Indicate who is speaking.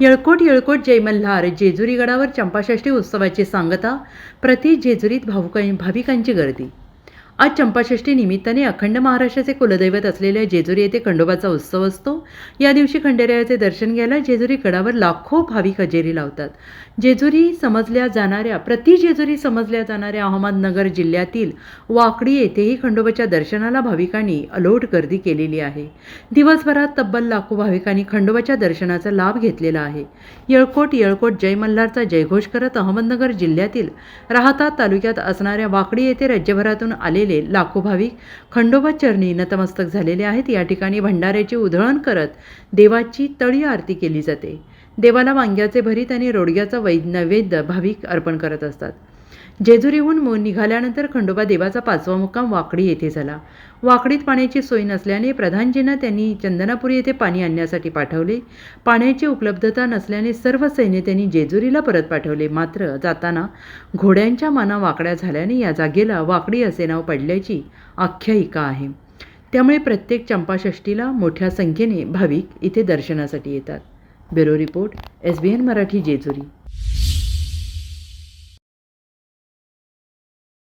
Speaker 1: येळकोट येळकोट जय मल्हार जेजुरी गडावर चंपाषष्ठी उत्सवाची सांगता प्रति जेजुरीत भावुका भाविकांची गर्दी. आज चंपाषष्ठी निमित्ताने अखंड महाराष्ट्राचे कुलदैवत असलेल्या जेजुरी येथे खंडोबाचा उत्सव असतो. या दिवशी खंडेरायाचे दर्शन घ्यायला जेजुरी गडावर लाखो भाविक हजेरी लावतात. जेजुरी समजल्या जाणाऱ्या प्रति जेजुरी समजल्या जाणाऱ्या अहमदनगर जिल्ह्यातील वाकडी येथेही खंडोबाच्या दर्शनाला भाविकांनी अलोट गर्दी केलेली आहे. दिवसभरात तब्बल लाखो भाविकांनी खंडोबाच्या दर्शनाचा लाभ घेतलेला आहे. येळकोट येळकोट जय मल्हारचा जयघोष करत अहमदनगर जिल्ह्यातील राहता तालुक्यात असणाऱ्या वाकडी येथे राज्यभरातून आलेले लाखो भाविक खंडोबा चरणी नतमस्तक झालेले आहेत. या ठिकाणी भंडाऱ्याची उधळण करत देवाची तळी आरती केली जाते. देवाला वांग्याचे भरीत आणि रोडग्याचा वै नैवेद्य भाविक अर्पण करत असतात. जेजुरीहून मो निघाल्यानंतर खंडोबा देवाचा पाचवा मुक्काम वाकडी येथे झाला. वाकडीत पाण्याची सोय नसल्याने प्रधानजींना त्यांनी चंदनापुरी येथे पाणी आणण्यासाठी पाठवले. पाण्याची उपलब्धता नसल्याने सर्व सैन्य त्यांनी जेजुरीला परत पाठवले. मात्र जाताना घोड्यांच्या माना वाकड्या झाल्याने या जागेला वाकडी असे नाव पडल्याची आख्यायिका आहे. त्यामुळे प्रत्येक चंपाषष्ठीला मोठ्या संख्येने भाविक इथे दर्शनासाठी येतात. Bureau report S B N Marathi Jejuri.